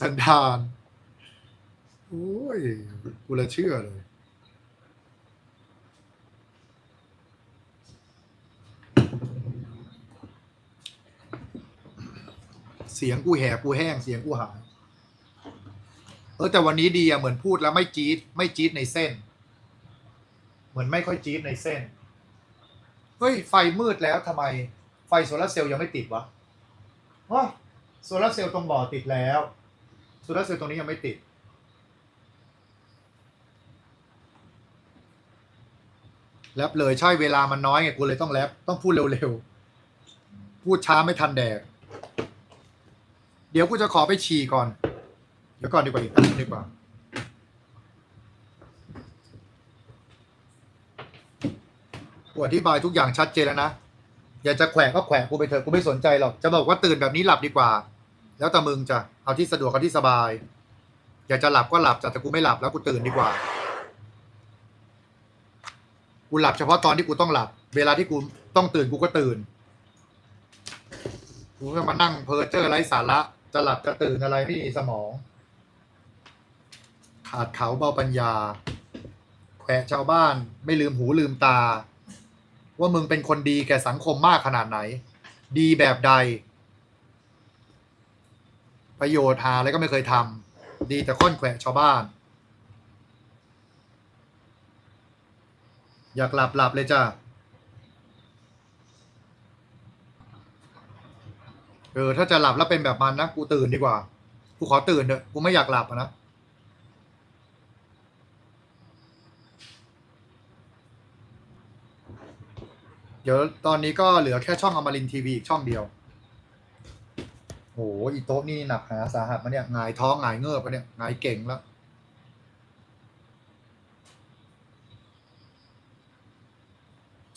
สันดานโอ้ยกูละเชื่อเลย เสียงกูแหบกูแห้งเสียงกูหายเออแต่วันนี้ดีอะเหมือนพูดแล้วไม่จี๊ดไม่จี๊ดในเส้น เหมือนไม่ค่อยจี๊ดในเส้น เฮ้ย ไฟมืดแล้วทำไม ไฟโซลาเซลล์ยังไม่ติดวะว้าโซลาเซลล์ตรงบ่อติดแล้ว โซลาร์เซลล์ตรงนี้ยังไม่ติดแรปเลยใช่เวลามันน้อยไงกูเลยต้องแรปต้องพูดเร็วๆ พูดช้าไม่ทันแดก เดี๋ยวกูจะขอไปฉี่ก่อน เดี๋ยวก่อนดีกว่าอีกดีกว่าูอธิบายทุกอย่างชัดเจนแล้วนะ อยากจะแขวะก็แขวะกูไปเถอะกูไม่สนใจหรอก จะบอกว่าตื่นแบบนี้หลับดีกว่า แล้วแต่มึงจะเอาที่สะดวกเอาที่สบาย อยากจะหลับก็หลับแต่กูไม่หลับแล้วกูตื่นดีกว่า กูหลับเฉพาะตอนที่กูต้องหลับ เวลาที่กูต้องตื่นกูก็ตื่น กูก็มานั่งเพ้อเจอไร้สาระ จะหลับจะตื่นอะไรไม่มีสมอง ขาดเขาเบาปัญญาแขวะชาวบ้าน ไม่ลืมหูลืมตา ว่ามึงเป็นคนดีแก่สังคมมากขนาดไหน ดีแบบใด ประโยชน์หาอะไรก็ไม่เคยทำดีแต่ค่อนแขวะชาวบ้าน อยากหลับหลับเลยจ้ะเออถ้าจะหลับแล้วเป็นแบบมันนะกูตื่นดีกว่า กูขอตื่นเถอะกูไม่อยากหลับนะเดี๋ยวตอนนี้ก็เหลือแค่ช่องอมรินทีวีอีกช่องเดียว โหอีโต๊ะนี่หนักหาสาหัสมาเนี่ยงายท้องงายเงือบปะเนี่ยงายเก่งแล้ว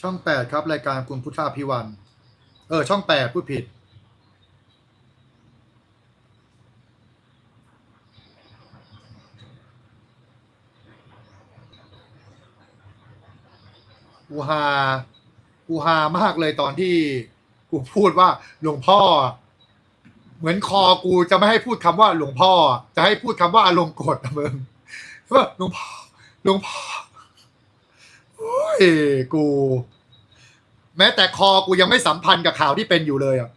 ช่องแปดครับ รายการคุณพุทธาพิวัน เออ ช่องแปดพูดผิดกูฮากูฮามากเลยตอนที่กูพูดว่าหลวงพ่อ เหมือนคอกูจะไม่ให้พูดคำว่าหลวงพ่อ จะให้พูดคำว่าอารมณ์กดนะมึงว่าหลวงพ่อหลวงพ่อโอ้ยกู แม้แต่คอกูยังไม่สัมพันธ์กับข่าวที่เป็นอยู่เลยอะ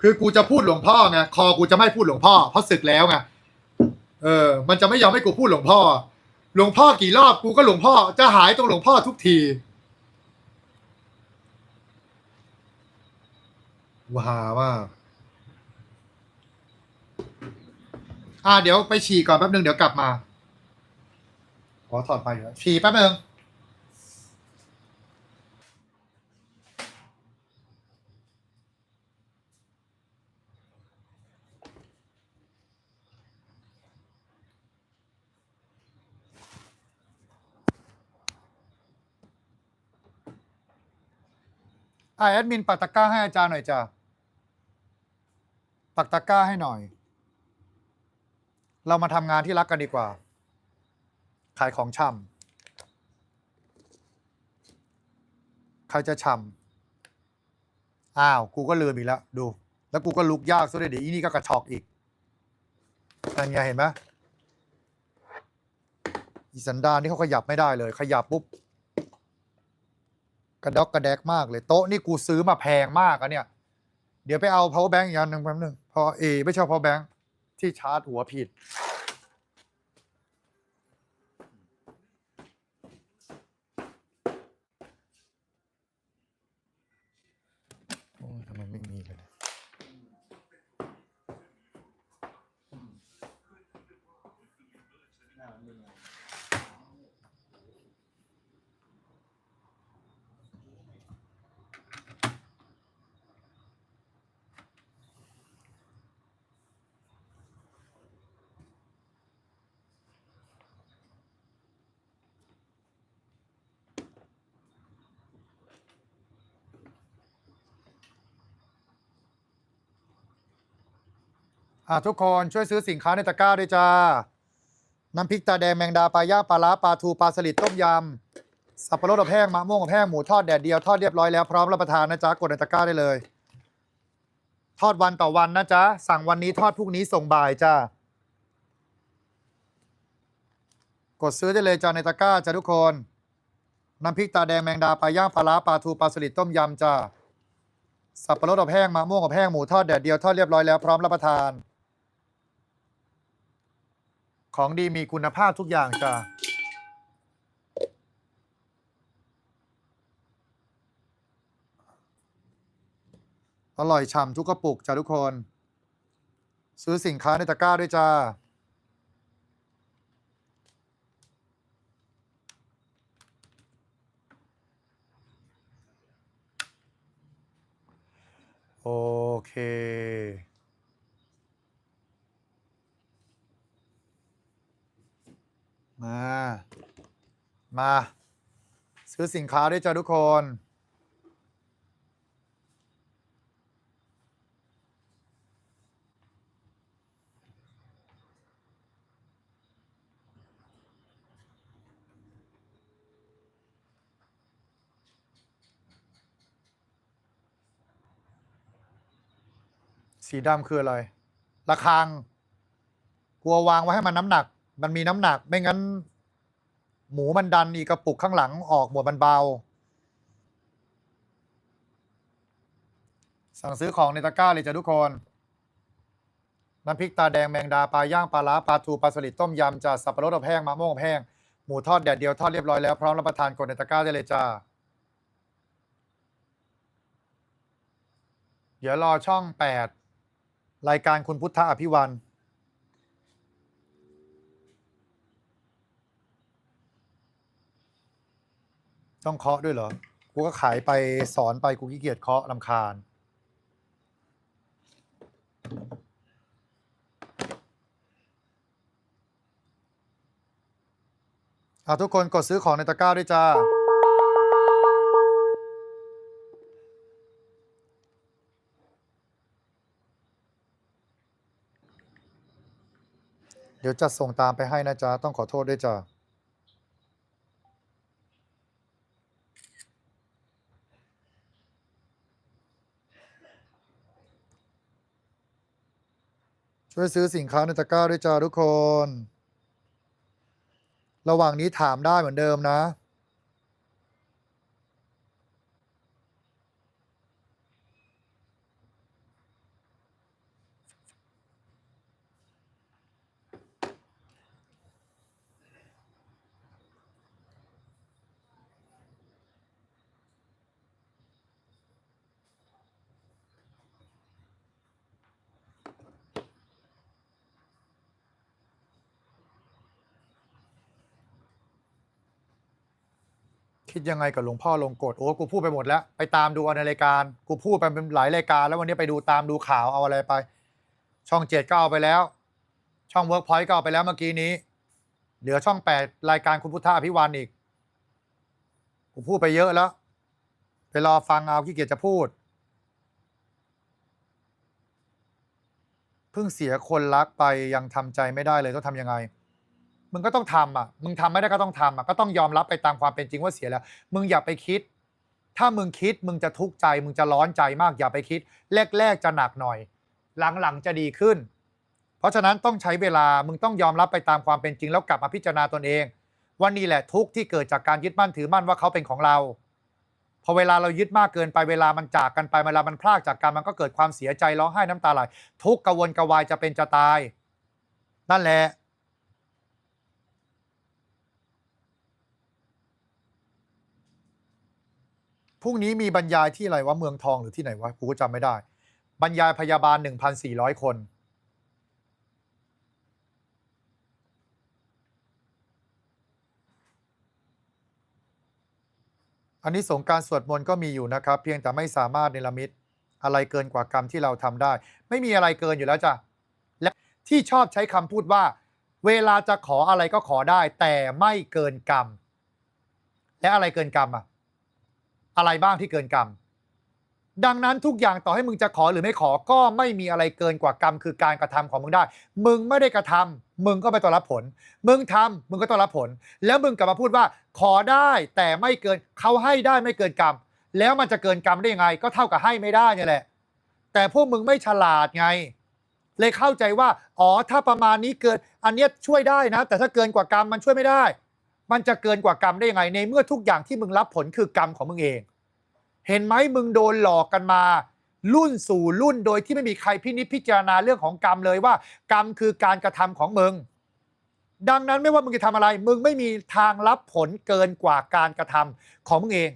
คือกูจะพูดหลวงพ่อไงคอกูจะไม่พูดหลวงพ่อเพราะศึกแล้วไงเออ มันจะไม่ยอมให้กูพูดหลวงพ่อ หลวงพ่อกี่รอบกูก็หลวงพ่อ จะหายตรงหลวงพ่อทุกทีว้าวมา อ่าเดี๋ยวไปฉี่ก่อนแป๊บนึงเดี๋ยวกลับมาขอถอดไปเถอะฉี่แป๊บนึงอ่าแอดมินปักตะกร้าให้อาจารย์หน่อยจ้ะปักตะกร้าให้หน่อย เรามาทำงานที่รักกันดีกว่า ขายของช่ำใครจะช่ำอ้าว กูก็ลืมอีกแล้ว ดู แล้วกูก็ลุกยากซะด้วยเดี๋ยวอีนี่ก็กระชอกอีกนั่นไงเห็นไหมอีสันดานนี่เขาขยับไม่ได้เลย ขยับปุ๊บ กระดอกกระแดกมากเลย โต๊ะนี่กูซื้อมาแพงมากอะเนี่ย เดี๋ยวไปเอา power bank อีกอันหนึ่งแป๊บนึงพอเอไม่ใช่ power bank ที่ชาร์จหัวผิด โอ้ยทำไมไม่มีเลยเนี่ย อะทุกคนช่วยซื้อสินค้าในตะกร้าด้วยจ้า น้ำพริกตาแดงแมงดาปลาย่างปลาล้าปลาทูปลาสลิดต้มยำสับปะรดอบแห้งมะม่วงอบแห้งหมูทอดแดดเดียวทอดเรียบร้อยแล้วพร้อมรับประทานนะจ๊ะกดในตะกร้าได้เลย ทอดวันต่อวันนะจ๊ะสั่งวันนี้ทอดพรุ่งนี้ส่งบ่ายจ้ากดซื้อได้เลยจ้าในตะกร้าจ้าทุกคนน้ำพริกตาแดงแมงดาปลาย่างปลาร้าปลาทูปลาสลิดต้มยำจ้าสับปะรดอบแห้งมะม่วงอบแห้งหมูทอดแดดเดียวทอดเรียบร้อยแล้วพร้อมรับประทาน ของดีมีคุณภาพทุกอย่างจ้าอร่อยฉ่ำทุกกระปุกจ้าทุกคน ซื้อสินค้าในตะกร้าด้วยจ้าโอเค มา มา ซื้อสินค้าด้วยจ้าทุกคน สีดำคืออะไรระฆัง กลัววางไว้ให้มันน้ำหนัก มันมีน้ำหนักไม่งั้น หมูมันดันอีกกระปุกข้างหลังออกหมดมันเบา สั่งซื้อของในตะกร้าเลยจ้ะทุกคน น้ำพริกตาแดงแมงดาปลาย่างปลาล้าปลาทูปลาสลิดต้มยำจ้ะสับปะรดอบแห้งมะม่วงอบแห้งหมูทอดแดดเดียวทอดเรียบร้อยแล้วพร้อมรับประทานกดในตะกร้าได้เลยจ้าเดี๋ยวรอช่อง 8 รายการคุณพุทธอภิวัน ต้องเคาะด้วยเหรอ กูก็ขายไปสอนไปกูขี้เกียจเคาะลำคาญ อะทุกคนกดซื้อของในตะกร้าด้วยจ้า เดี๋ยวจะส่งตามไปให้นะจ๊ะ ต้องขอโทษด้วยจ้ะ ช่วยซื้อสินค้าในตะกร้าด้วยจ้าทุกคน ระหว่างนี้ถามได้เหมือนเดิมนะ คิดยังไงกับหลวงพ่อลงกฎโอ้กูพูดไปหมดแล้ว ไปตามดูเอาในรายการ กูพูดไปเป็นหลายรายการ แล้ววันนี้ไปดูตามดูข่าวเอาอะไรไป ช่องเจ็ดก็เอาไปแล้ว ช่องเวิร์กพอยต์ก็เอาไปแล้วเมื่อกี้นี้ เหลือช่องแปดรายการคุณพุทธอภิวันอีก กูพูดไปเยอะแล้วไปรอฟังเอาขี้เกียจจะพูด เพิ่งเสียคนรักไปยังทำใจไม่ได้เลยต้องทำยังไง มึงก็ต้องทำอะ มึงทำไม่ได้ก็ต้องทำอะ ก็ต้องยอมรับไปตามความเป็นจริงว่าเสียแล้ว มึงอย่าไปคิด ถ้ามึงคิดมึงจะทุกข์ใจ มึงจะร้อนใจมากอย่าไปคิด แรก ๆ จะหนักหน่อย หลังๆจะดีขึ้น เพราะฉะนั้นต้องใช้เวลา มึงต้องยอมรับไปตามความเป็นจริงแล้วกลับมาพิจารณาตนเอง ว่านี่แหละทุกข์ที่เกิดจากการยึดมั่นถือมั่นว่าเขาเป็นของเรา พอเวลาเรายึดมากเกินไปเวลามันจากกันไปเวลามันพลากจากกันมันก็เกิดความเสียใจร้องไห้น้ำตาไหลทุกข์กระวนกระวายจะเป็นจะตาย นั่นแหละ รุ่งนี้มีบรรยายที่อะไรวะเมืองทองหรือที่ไหนวะกูก็จำไม่ได้ บรรยายพยาบาล 1,400 คน อันนี้สงการสวดมนต์ก็มีอยู่นะครับ เพียงแต่ไม่สามารถเนรมิตอะไรเกินกว่ากรรมที่เราทำได้ ไม่มีอะไรเกินอยู่แล้วจ้ะและที่ชอบใช้คำพูดว่า เวลาจะขออะไรก็ขอได้ แต่ไม่เกินกรรม และอะไรเกินกรรมอะ อะไรบ้างที่เกินกรรม ดังนั้นทุกอย่างต่อให้มึงจะขอหรือไม่ขอก็ไม่มีอะไรเกินกว่ากรรม คือการกระทำของมึงได้ มึงไม่ได้กระทำมึงก็ไม่ต้องรับผล มึงทำมึงก็ต้องรับผล แล้วมึงกลับมาพูดว่า ขอได้แต่ไม่เกินเขาให้ได้ไม่เกินกรรม แล้วมันจะเกินกรรมได้ยังไง ก็เท่ากับให้ไม่ได้เนี่ยแหละ แต่พวกมึงไม่ฉลาดไงเลยเข้าใจว่า อ๋อ ถ้าประมาณนี้เกิน อันเนี้ยช่วยได้นะ แต่ถ้าเกินกว่ากรรมมันช่วยไม่ได้ มันจะเกินกว่ากรรมได้ยังไง ในเมื่อทุกอย่างที่มึงรับผลคือกรรมของมึงเอง เห็นไหมมึงโดนหลอกกันมา รุ่นสู่รุ่นโดยที่ไม่มีใครพินิจพิจารณาเรื่องของกรรมเลยว่า กรรมคือการกระทำของมึง ดังนั้นไม่ว่ามึงจะทำอะไร มึงไม่มีทางรับผลเกินกว่าการกระทำของมึงเอง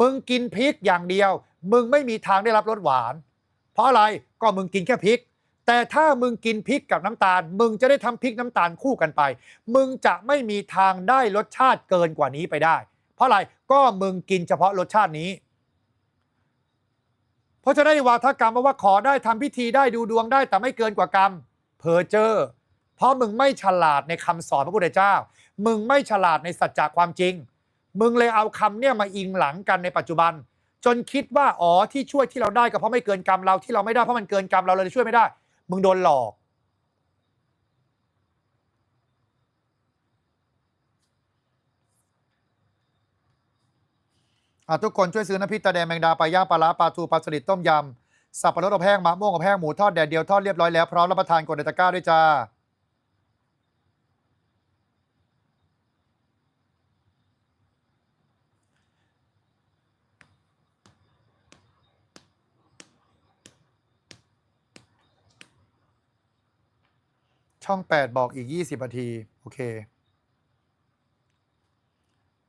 มึงกินพริกอย่างเดียว มึงไม่มีทางได้รับรสหวาน เพราะอะไรก็มึงกินแค่พริก แต่ถ้ามึงกินพริกกับน้ำตาล มึงจะได้ทำพริกน้ำตาลคู่กันไป มึงจะไม่มีทางได้รสชาติเกินกว่านี้ไปได้ เพราะอะไรก็มึงกินเฉพาะรสชาตินี้ เพราะจะได้วาทกรรมมาว่าขอได้ทำพิธีได้ดูดวงได้แต่ไม่เกินกว่ากรรมเพอเจอ เพราะมึงไม่ฉลาดในคำสอนพระพุทธเจ้า มึงไม่ฉลาดในสัจจะความจริง มึงเลยเอาคำเนี่ยมาอิงหลังกันในปัจจุบัน จนคิดว่าอ๋อที่ช่วยที่เราได้ก็เพราะไม่เกินกรรมเราที่เราไม่ได้เพราะมันเกินกรรมเราเลยช่วยไม่ได้ มึงโดนหลอก อะทุกคนช่วยซื้อน้ำพริกตาแดงแมงดาปลาย่างปลาร้าปลาทูปลาสลิดต้มยำสับปะรดอบแห้งมะม่วงอบแห้งหมูทอดแดดเดียวทอดเรียบร้อยแล้วพร้อมรับประทานกดในตะกร้าด้วยจ้า ช่อง 8 บอกอีก 20นาที โอเค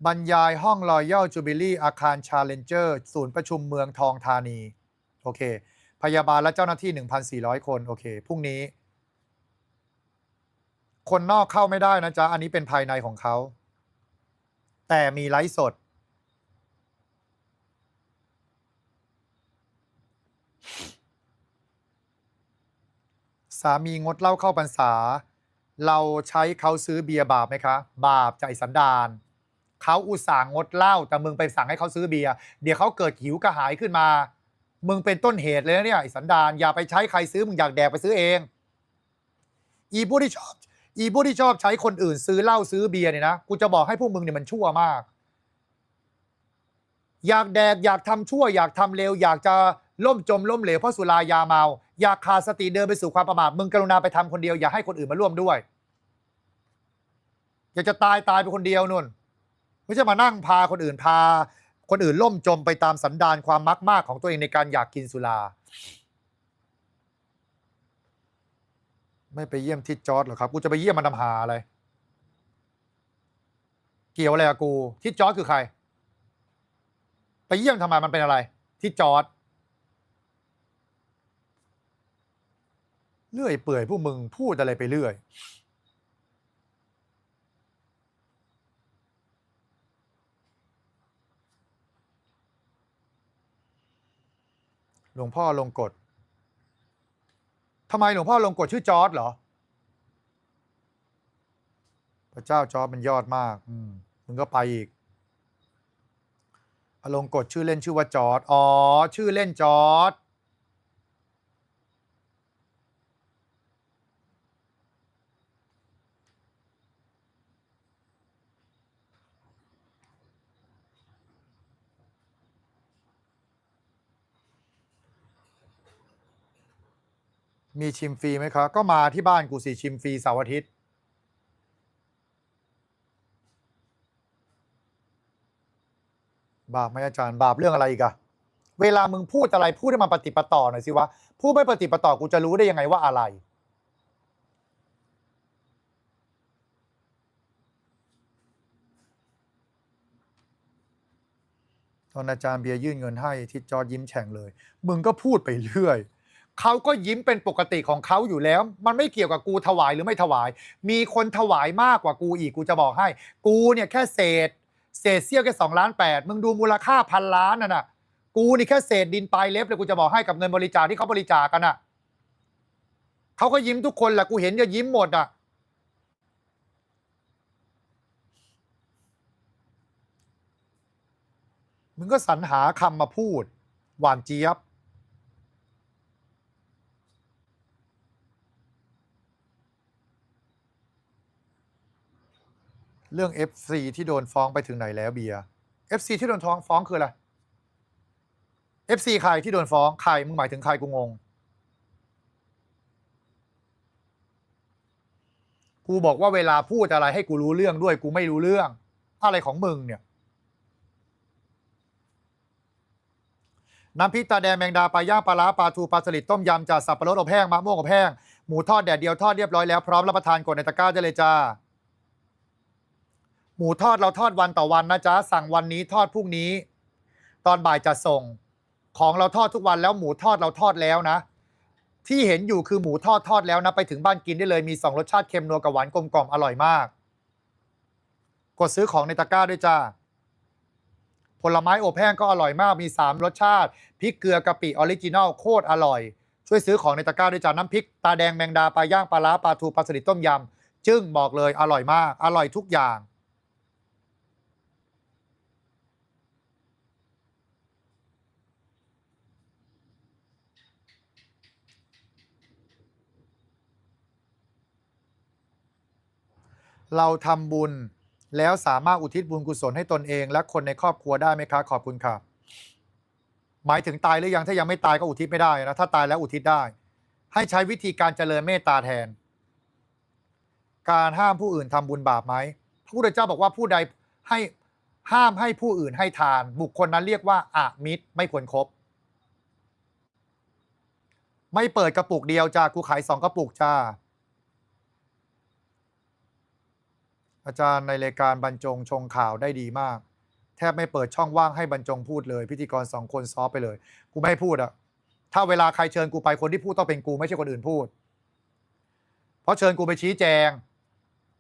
บรรยายห้องรอยัลจูบิลี่อาคารชาเลนเจอร์ศูนย์ประชุมเมืองทองธานี โอเค พยาบาลและเจ้าหน้าที่ 1,400 คน โอเค พรุ่งนี้ คนนอกเข้าไม่ได้นะจ๊ะ อันนี้เป็นภายในของเขา แต่มีไลฟ์สด สามีงดเหล้าเข้าพรรษา เราใช้เขาซื้อเบียร์บาปไหมคะ บาปใจสันดานเขาอุตส่าห์งดเหล้าแต่มึงไปสั่งให้เขาซื้อเบียร์เดี๋ยวเขาเกิดหิวกระหายขึ้นมา มึงเป็นต้นเหตุเลยนะเนี่ยไอ้สันดานอย่าไปใช้ใครซื้อมึงอยากแดกไปซื้อเอง อีผู้ที่ชอบอีผู้ที่ชอบใช้คนอื่นซื้อเหล้าซื้อเบียร์เนี่ยนะกูจะบอกให้พวกมึงเนี่ยมันชั่วมาก อยากแดกอยากทำชั่ว อยากทำเลวอยากจะ ล่มจมล้มเหลวเพราะสุรายาเมา อยากขาดสติเดินไปสู่ความประมาทมึงกรุณาไปทำคนเดียวอย่าให้คนอื่นมาร่วมด้วย อยากจะตายตายไปคนเดียวนุ่น ไม่ใช่มานั่งพาคนอื่นพา คนอื่นล่มจมไปตามสันดานความมักมากของตัวเองในการอยากกินสุราไม่ไปเยี่ยมทิดจอร์ดหรอครับกูจะไปเยี่ยมมันทำหาอะไร เกี่ยวอะไรกับกูทิดจอร์ดคือใคร ไปเยี่ยมทำไมมันเป็นอะไรทิดจอร์ด เลื่อยเปื่อยพวกมึงพูดอะไรไปเรื่อย หลวงพ่อลงกฎทำไมหลวงพ่อลงกฎชื่อจอร์ดเหรอ พระเจ้าจอร์ดมันยอดมาก อืมมึงก็ไปอีกอลงกฎชื่อเล่นชื่อว่าจอร์ดอ๋อ ชื่อเล่นจอร์ด มีชิมฟรีไหมครับก็มาที่บ้านกูสิชิมฟรีเสาร์อาทิตย์บาปไหมอาจารย์บาปเรื่องอะไรอีกอะเวลามึงพูดอะไรพูดให้มันปฏิปต่อหน่อยสิวะพูดไม่ปฏิปต่อกูจะรู้ได้ยังไงว่าอะไร ตอนอาจารย์เบียร์ยื่นเงินให้ทิศจอดยิ้มแฉ่งเลย มึงก็พูดไปเรื่อย เขาก็ยิ้มเป็นปกติของเขาอยู่แล้ว มันไม่เกี่ยวกับกูถวายหรือไม่ถวาย มีคนถวายมากกว่ากูอีกกูจะบอกให้ กูเนี่ยแค่เศษ เศษเสี้ยวแค่สองล้านแปดมึงดูมูลค่าพันล้านน่ะนะกูนี่แค่เศษดินปลายเล็บเลยกูจะบอกให้กับเงินบริจาคที่เขาบริจาคกันอะเขาก็ยิ้มทุกคนแหละกูเห็นจะยิ้มหมดอะมึงก็สรรหาคำมาพูด หวานเจี๊ยบ เรื่อง FC ที่โดนฟ้องไปถึงไหนแล้วเบียร์ FC ที่โดนท้องฟ้องคืออะไร FC ใครที่โดนฟ้องใครมึงหมายถึงใครกูงง กูบอกว่าเวลาพูดอะไรให้กูรู้เรื่องด้วยกูไม่รู้เรื่อง อะไรของมึงเนี่ยน้ำพริกตาแดงแมงดาปลาย่างปลาร้าปลาทูปลาสลิดต้มยำจ่าสับปะรดอบแห้งมะม่วงอบแห้งหมูทอดแดดเดียวทอดเรียบร้อยแล้วพร้อมรับประทานกดในตะกร้าได้เลยจ้า หมูทอดเราทอดวันต่อวันนะจ๊ะสั่งวันนี้ทอดพรุ่งนี้ ตอนบ่ายจะส่ง ของเราทอดทุกวันแล้วหมูทอดเราทอดแล้วนะ ที่เห็นอยู่คือหมูทอดทอดแล้วนะไปถึงบ้านกินได้เลยมีสองรสชาติเค็มนัวกับหวานกลมกล่อมอร่อยมาก กดซื้อของในตะกร้าด้วยจ้าผลไม้อบแห้งก็อร่อยมากมี 3 รสชาติพริกเกลือกะปิออริจินอลโคตรอร่อย ช่วยซื้อของในตะกร้าด้วยจ้าน้ำพริกตาแดงแมงดาปลาย่างปลาล้าปลาทูปลาสลิดต้มยำจึ้งบอกเลยอร่อยมาก อร่อยทุกอย่าง เราทำบุญแล้วสามารถอุทิศบุญกุศลให้ตนเอง และคนในครอบครัวได้ไหมคะขอบคุณค่ะ หมายถึงตายหรือยังถ้ายังไม่ตายก็อุทิศไม่ได้นะถ้าตายแล้วอุทิศได้ ให้ใช้วิธีการเจริญเมตตาแทน การห้ามผู้อื่นทำบุญบาปไหมพระพุทธเจ้าบอกว่าผู้ใดให้ห้ามให้ผู้อื่นให้ทาน บุคคลนั้นเรียกว่าอามิตรไม่ควรครบไม่เปิดกระปุกเดียวจ้ากูขายสองกระปุกจ้า อาจารย์ในรายการบรรจงชงข่าวได้ดีมาก แทบไม่เปิดช่องว่างให้บรรจงพูดเลย พิธีกรสองคนซอฟไปเลย กูไม่ให้พูดอะถ้าเวลาใครเชิญกูไปคนที่พูดต้องเป็นกูไม่ใช่คนอื่นพูด เพราะเชิญกูไปชี้แจง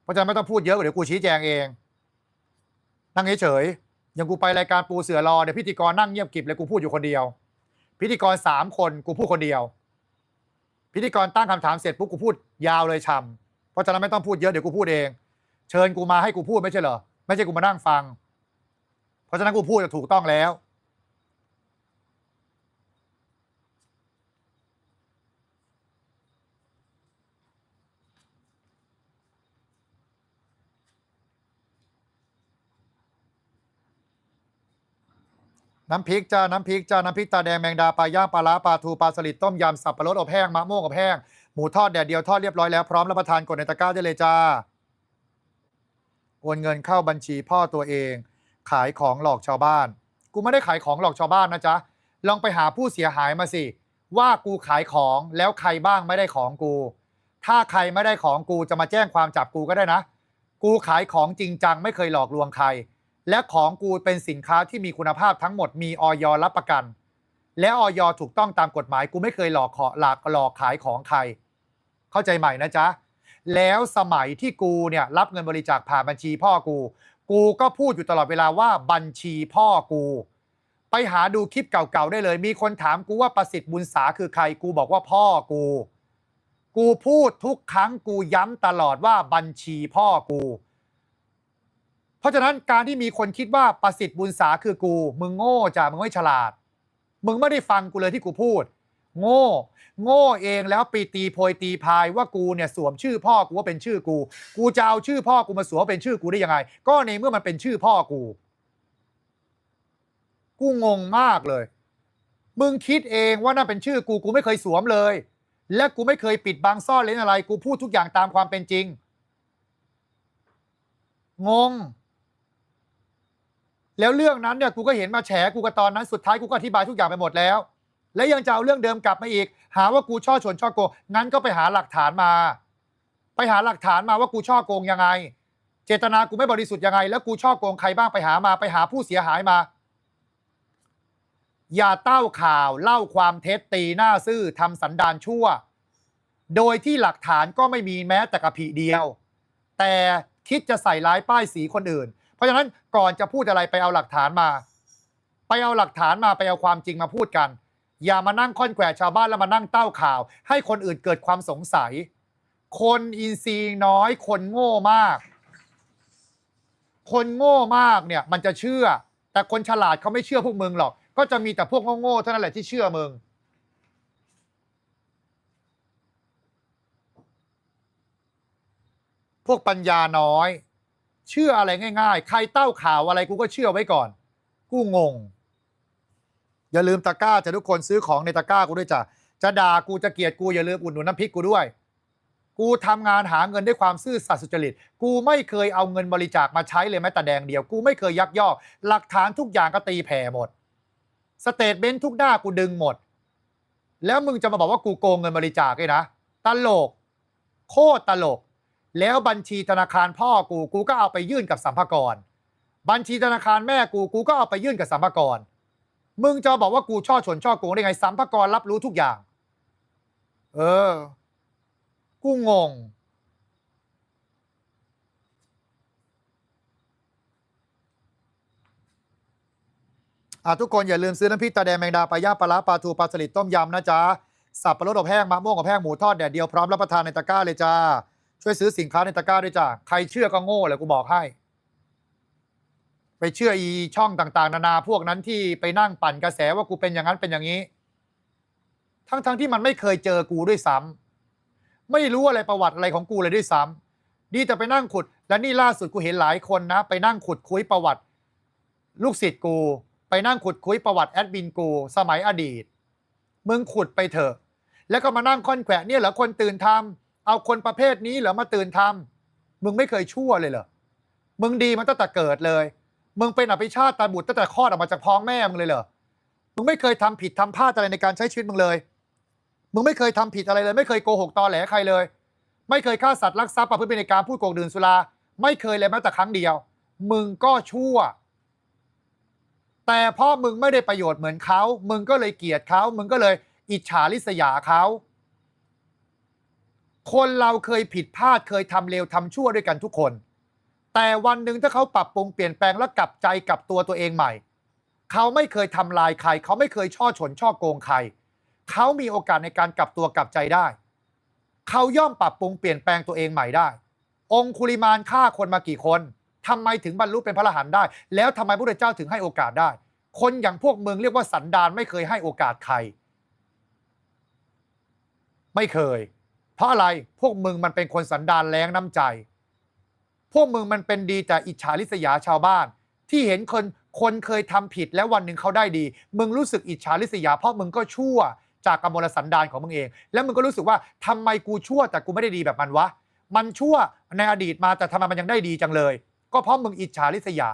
เพราะฉะนั้นไม่ต้องพูดเยอะเดี๋ยวกูชี้แจงเอง นั่งเฉยๆอย่างกูไปรายการปูเสือรอเดี๋ยวพิธีกรนั่งเงียบกิบเลยกูพูดอยู่คนเดียว พิธีกรสามคนกูพูดคนเดียว พิธีกรตั้งคำถามเสร็จปุ๊บกูพูดยาวเลยชำเพราะฉะนั้นไม่ต้องพูดเยอะเดี๋ยวกูพูดเอง เชิญกูมาให้กูพูดไม่ใช่เหรอ ไม่ใช่กูมานั่งฟัง เพราะฉะนั้นกูพูดจะถูกต้องแล้ว น้ำพริกจ้า น้ำพริกจ้า น้ำพริกตาแดงแมงดาปลาย่างปลาล้าปลาทูปลาสลิดต้มยำสับปะรดอบแห้งมะม่วงอบแห้งหมูทอดแดดเดียวทอดเรียบร้อยแล้วพร้อมรับประทานกดในตะกร้าได้เลยจ้า โอนเงินเข้าบัญชีพ่อตัวเอง ขายของหลอกชาวบ้าน กูไม่ได้ขายของหลอกชาวบ้านนะจ๊ะ ลองไปหาผู้เสียหายมาสิ ว่ากูขายของแล้วใครบ้างไม่ได้ของกู ถ้าใครไม่ได้ของกูจะมาแจ้งความจับกูก็ได้นะ กูขายของจริงจังไม่เคยหลอกลวงใคร และของกูเป็นสินค้าที่มีคุณภาพทั้งหมดมีออยรับประกัน และออยถูกต้องตามกฎหมาย กูไม่เคยหลอกขอหลอกหลอกขายของใคร เข้าใจใหม่นะจ๊ะ แล้วสมัยที่กูเนี่ยรับเงินบริจาคผ่านบัญชีพ่อกู กูก็พูดอยู่ตลอดเวลาว่าบัญชีพ่อกู ไปหาดูคลิปเก่าๆได้เลย มีคนถามกูว่าประสิทธิ์บุญษาคือใครกูบอกว่าพ่อกู กูพูดทุกครั้งกูย้ำตลอดว่าบัญชีพ่อกู เพราะฉะนั้นการที่มีคนคิดว่าประสิทธิ์บุญษาคือกู มึงโง่จ้ะมึงไม่ฉลาด มึงไม่ได้ฟังกูเลยที่กูพูด โง่ โง่เองแล้วปีตีโพยตีพายว่ากูเนี่ยสวมชื่อพ่อกูว่าเป็นชื่อกู กูจะเอาชื่อพ่อกูมาสวมเป็นชื่อกูได้ยังไง ก็ในเมื่อมันเป็นชื่อพ่อกู กูงงมากเลย มึงคิดเองว่านั่นเป็นชื่อกูกูไม่เคยสวมเลย และกูไม่เคยปิดบังซ่อนเลนอะไร กูพูดทุกอย่างตามความเป็นจริง งงแล้วเรื่องนั้นเนี่ยกูก็เห็นมาแฉกูก็ตอนนั้นสุดท้ายกูก็อธิบายทุกอย่างไปหมดแล้ว และยังจะเอาเรื่องเดิมกลับมาอีก หาว่ากูช่อชนช่อโกงงั้นก็ไปหาหลักฐานมา ไปหาหลักฐานมาว่ากูช่อโกงยังไง เจตนากูไม่บริสุทธิ์ยังไง แล้วกูช่อโกงใครบ้างไปหามา ไปหาผู้เสียหายมา อย่าเต้าข่าวเล่าความเท็จตีหน้าซื่อทำสันดานชั่ว โดยที่หลักฐานก็ไม่มีแม้แต่กระผีเดียว แต่คิดจะใส่ร้ายป้ายสีคนอื่น เพราะฉะนั้นก่อนจะพูดอะไรไปเอาหลักฐานมา ไปเอาหลักฐานมาไปเอาความจริงมาพูดกัน อย่ามานั่งค่อนแขวะชาวบ้านแล้วมานั่งเต้าข่าว ให้คนอื่นเกิดความสงสัย คนอินทรีย์น้อยคนโง่มาก คนโง่มากเนี่ยมันจะเชื่อ แต่คนฉลาดเขาไม่เชื่อพวกมึงหรอก ก็จะมีแต่พวกโง่ๆเท่านั้นแหละที่เชื่อมึงพวกปัญญาน้อย เชื่ออะไรง่าย ๆ ใครเต้าข่าวอะไรกูก็เชื่อไว้ก่อน กูงง อย่าลืมตะกร้าจะทุกคนซื้อของในตะกร้ากูด้วยจ้ะจะด่ากูจะเกลียดกูอย่าลืมอุดหนุนน้ำพริกกูด้วย กูทำงานหาเงินด้วยความซื่อสัตย์สุจริต กูไม่เคยเอาเงินบริจาคมาใช้เลยแม้แต่แดงเดียว กูไม่เคยยักยอก หลักฐานทุกอย่างก็ตีแผ่หมด สเตทเมนต์ทุกหน้ากูดึงหมด แล้วมึงจะมาบอกว่ากูโกงเงินบริจาคเลยนะ ตลก โคตรตลก แล้วบัญชีธนาคารพ่อกู กูก็เอาไปยื่นกับสัมภากรบัญชีธนาคารแม่กู กูก็เอาไปยื่นกับสัมภากร มึงจะบอกว่ากูช่อฉนช่อโกงได้ไงสัมภากรรับรู้ทุกอย่าง เออ กูงง อะทุกคนอย่าลืมซื้อน้ำพริกตาแดงแมงดาปลาย่างปลาร้าปลาทูปลาสลิดต้มยำนะจ๊ะ สับปะรดอบแห้งมะม่วงอบแห้งหมูทอดแดดเดียวพร้อมรับประทานในตะกร้าเลยจ้า ช่วยซื้อสินค้าในตะกร้าด้วยจ้า ใครเชื่อก็โง่เลยกูบอกให้ ไปเชื่ออีช่องต่างๆ นานาพวกนั้นที่ไปนั่งปั่นกระแสว่ากูเป็นอย่างนั้นเป็นอย่างนี้ ทั้งๆที่มันไม่เคยเจอกูด้วยซ้ำไม่รู้อะไรประวัติอะไรของกูเลยด้วยซ้ำดีแต่ไปนั่งขุด และนี่ล่าสุดกูเห็นหลายคนนะ ไปนั่งขุดคุยประวัติ ลูกศิษย์กู ไปนั่งขุดคุยประวัติแอดมินกู สมัยอดีตมึงขุดไปเถอะ แล้วก็มานั่งค่อนแขวะเนี่ยเหรอคนตื่นทำเอาคนประเภทนี้เหรอมาตื่นทำมึงไม่เคยชั่วเลยเหรอมึงดีมันตั้งแต่เกิดเลย มึงเป็นอภิชาติตาบุตรตั้งแต่คลอดออกมาจากท้องแม่มึงเลยเหรอ มึงไม่เคยทำผิดทำพลาดอะไรในการใช้ชีวิตมึงเลย มึงไม่เคยทำผิดอะไรเลย ไม่เคยโกหกตอแหลใครเลย ไม่เคยฆ่าสัตว์ลักทรัพย์ประพฤติในการพูดโกงดื่มสุรา ไม่เคยเลยแม้แต่ครั้งเดียว มึงก็ชั่ว แต่เพราะมึงไม่ได้ประโยชน์เหมือนเขา มึงก็เลยเกลียดเขา มึงก็เลยอิจฉาริษยาเขาคนเราเคยผิดพลาดเคยทำเลวทำชั่วด้วยกันทุกคน แต่วันหนึ่งถ้าเขาปรับปรุงเปลี่ยนแปลงและกลับใจกลับตัวตัวเองใหม่ เขาไม่เคยทำลายใคร เขาไม่เคยช่อฉนช่อโกงใคร เขามีโอกาสในการกลับตัวกลับใจได้ เขาย่อมปรับปรุงเปลี่ยนแปลงตัวเองใหม่ได้ องคุลิมานฆ่าคนมากี่คนทำไมถึงบรรลุเป็นพระอรหันต์ได้ แล้วทำไมพระเจ้าถึงให้โอกาสได้ คนอย่างพวกมึงเรียกว่าสันดานไม่เคยให้โอกาสใคร ไม่เคย เพราะอะไรพวกมึงมันเป็นคนสันดานแรงน้ำใจ พวกมึงมันเป็นดีแต่อิจฉาริษยาชาวบ้าน ที่เห็นคนคนเคยทำผิดแล้ววันหนึ่งเขาได้ดี มึงรู้สึกอิจฉาริษยาเพราะมึงก็ชั่วจากกำมลสันดานของมึงเอง แล้วมึงก็รู้สึกว่าทำไมกูชั่วแต่กูไม่ได้ดีแบบมันวะ มันชั่วในอดีตมาแต่ทำไมมันยังได้ดีจังเลย ก็เพราะมึงอิจฉาริษยา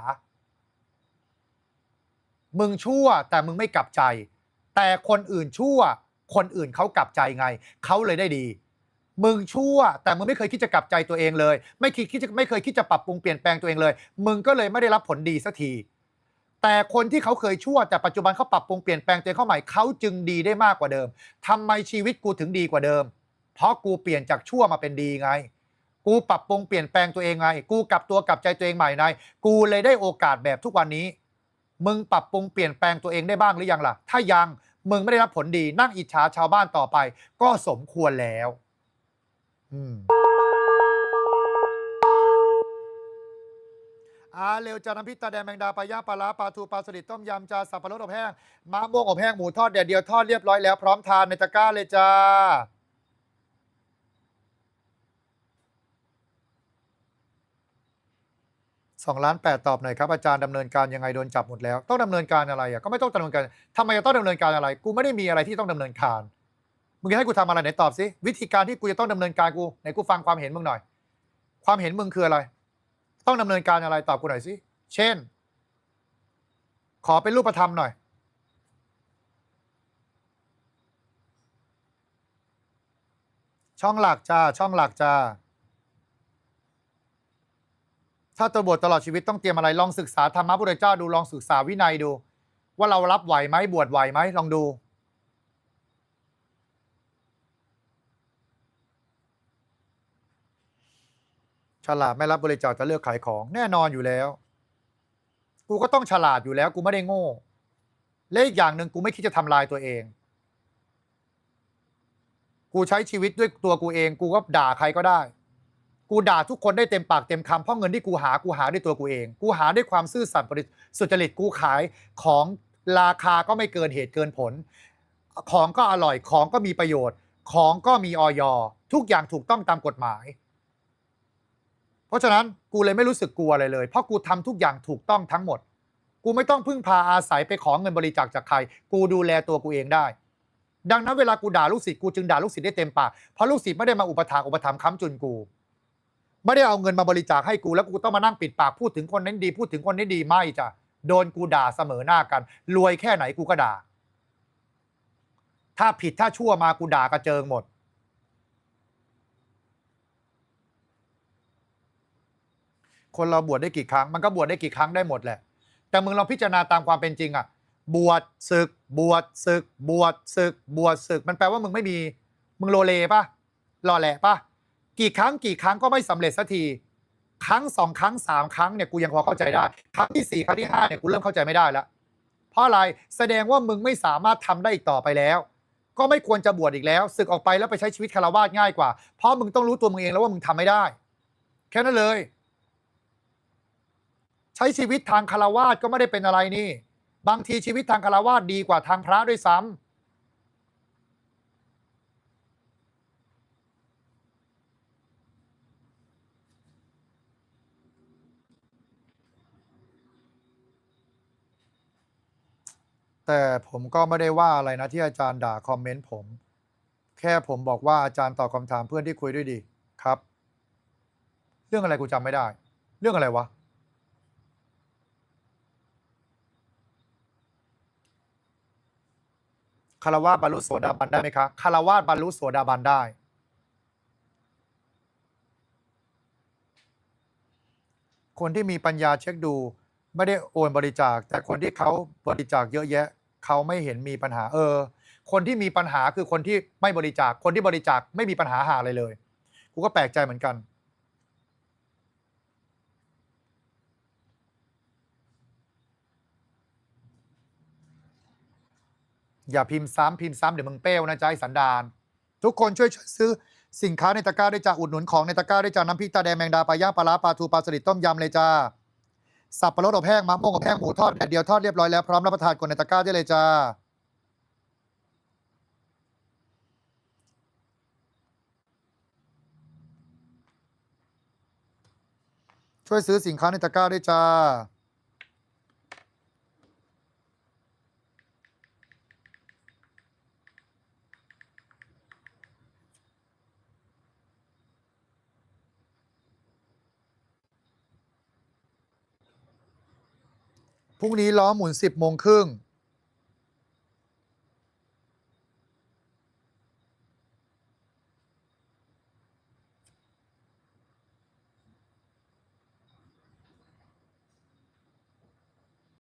มึงชั่วแต่มึงไม่กลับใจ แต่คนอื่นชั่ว คนอื่นเขากลับใจไง เขาเลยได้ดี มึงชั่ว แต่มึงไม่เคยคิดจะกลับใจตัวเองเลย ไม่คิดคิดจะไม่เคยคิดจะปรับปรุงเปลี่ยนแปลงตัวเองเลย มึงก็เลยไม่ได้รับผลดีสักที แต่คนที่เขาเคยชั่ว แต่ปัจจุบันเขาปรับปรุงเปลี่ยนแปลงตัวเองเข้าใหม่เขาจึงดีได้มากกว่าเดิมทำไมชีวิตกูถึงดีกว่าเดิม เพราะกูเปลี่ยนจากชั่วมาเป็นดีไง กูปรับปรุงเปลี่ยนแปลงตัวเองไง กูกลับตัวกลับใจตัวเองใหม่ไงกูเลยได้โอกาสแบบทุกวันนี้ มึงปรับปรุงเปลี่ยนแปลงตัวเองได้บ้างหรือยังล่ะ ถ้ายัง มึงไม่ได้รับผลดี นั่งอิจฉาชาวบ้านต่อไป ก็สมควรแล้ว อาเร็วจาน้ำพริกตาแดงแมงดาปลาย่างปลาร้าปลาทูปลาสลิดต้มยำจาสับปะรดอบแห้งมะม่วงอบแห้งหมูทอดแดดเดียวทอดเรียบร้อยแล้วพร้อมทานในตะกร้าเลยจ้าสองล้านแปดตอบหน่อยครับอาจารย์ดำเนินการยังไงโดนจับหมดแล้ว ต้องดำเนินการอะไรอะก็ไม่ต้องดำเนินการทำไมจะต้องดำเนินการอะไร กูไม่ได้มีอะไรที่ต้องดำเนินการ มึงจะให้กูทำอะไรไหนตอบสิวิธีการที่กูจะต้องดำเนินการกูไหนกูฟังความเห็นมึงหน่อย ความเห็นมึงคืออะไร ต้องดำเนินการอะไรตอบกูหน่อยสิเช่น ขอเป็นรูปธรรมหน่อย ช่องหลักจ้าช่องหลักจ้าถ้าตัวบวชตลอดชีวิตต้องเตรียมอะไรลองศึกษาธรรมะพระพุทธเจ้าดูลองศึกษาวินัยดู ว่าเรารับไหวไหมบวชไหวไหมลองดู ฉลาดไม่รับบริจาคจะเลือกขายของแน่นอนอยู่แล้ว กูก็ต้องฉลาดอยู่แล้ว กูไม่ได้โง่และอีกอย่างหนึ่งกูไม่คิดจะทำลายตัวเอง กูใช้ชีวิตด้วยตัวกูเอง กูก็ด่าใครก็ได้ กูด่าทุกคนได้เต็มปากเต็มคำเพราะเงินที่กูหากูหาด้วยตัวกูเอง กูหาด้วยความซื่อสัตย์บริสุจริตกูขายของราคาก็ไม่เกินเหตุเกินผล ของก็อร่อยของก็มีประโยชน์ ของก็มีออยทุกอย่างถูกต้องตามกฎหมาย ราะฉะนั้นกูเลยไม่รู้สึกกลัวอะไรเลย เพราะกูทำทุกอย่างถูกต้องทั้งหมด กูไม่ต้องพึ่งพาอาศัยไปขอเงินบริจาคจากใคร กูดูแลตัวกูเองได้ ดังนั้นเวลากูด่าลูกศิษย์กูจึงด่าลูกศิษย์ได้เต็มปากเพราะลูกศิษย์ไม่ได้มาอุปถากอุปถัมภ์ค้ำจุนกู ไม่ได้เอาเงินมาบริจาคให้กูแล้วกูต้องมานั่งปิดปากพูดถึงคนนั้นดี พูดถึงคนนี้ดีไม่จ้ะโดนกูด่าเสมอหน้ากัน รวยแค่ไหนกูก็ด่า ถ้าผิดถ้าชั่วมากูด่ากระเจิงหมด คนเราบวชได้กี่ครั้ง มันก็บวชได้กี่ครั้งได้หมดแหละ แต่มึงลองพิจารณาตามความเป็นจริงอะบวชศึก บวชศึก บวชศึก บวชศึก มันแปลว่ามึงไม่มี มึงโลเลปะรอแหละปะกี่ครั้งกี่ครั้งก็ไม่สำเร็จสักที ครั้งสองครั้งสามครั้งเนี่ยกูยังพอเข้าใจได้ ครั้งที่สี่ครั้งที่ห้าเนี่ยกูเริ่มเข้าใจไม่ได้แล้วเพราะอะไร แสดงว่ามึงไม่สามารถทำได้อีกต่อไปแล้ว ก็ไม่ควรจะบวชอีกแล้วศึกออกไปแล้วไปใช้ชีวิตคารวาสง่ายกว่า เพราะมึงต้องรู้ตัวมึงเองแล้วว่ามึงทำไม่ได้ แค่นั้นเลย ใช้ชีวิตทางคารวาสก็ไม่ได้เป็นอะไรนี่ บางทีชีวิตทางคารวาสดีกว่าทางพระด้วยซ้ำแต่ผมก็ไม่ได้ว่าอะไรนะที่อาจารย์ด่าคอมเมนต์ผม แค่ผมบอกว่าอาจารย์ตอบคำถามเพื่อนที่คุยด้วยดีครับ เรื่องอะไรกูจำไม่ได้ เรื่องอะไรวะ คารวาบรรลุโสดาบันได้ไหมคะคารวาบรรลุโสดาบันได้ คนที่มีปัญญาเช็คดู ไม่ได้โอนบริจาค แต่คนที่เขาบริจาคเยอะแยะ เขาไม่เห็นมีปัญหาเออ คนที่มีปัญหาคือคนที่ไม่บริจาคคนที่บริจาคไม่มีปัญหาหาอะไรเลยกูก็แปลกใจเหมือนกัน อย่าพิมพ์ซ้ำพิมพ์ซ้ำเดี๋ยวมึงเป้วนะจ๊ะไอ้สันดาน ทุกคนช่วยซื้อสินค้าในตะกร้าได้จ้าอุดหนุนของในตะกร้าได้จ้าน้ำพริกตาแดงแมงดาปลาย่างปลาร้าปลาทูปลาสลิดต้มยำเลยจ้าสับปะรดอบแห้งมะม่วงอบแห้งหมูทอดแดดเดียวทอดเรียบร้อยแล้วพร้อมรับประทานกดในตะกร้าได้เลยจ้าช่วยซื้อสินค้าในตะกร้าได้จ้า พรุ่งนี้ล้อหมุน 10 โมงครึ่ง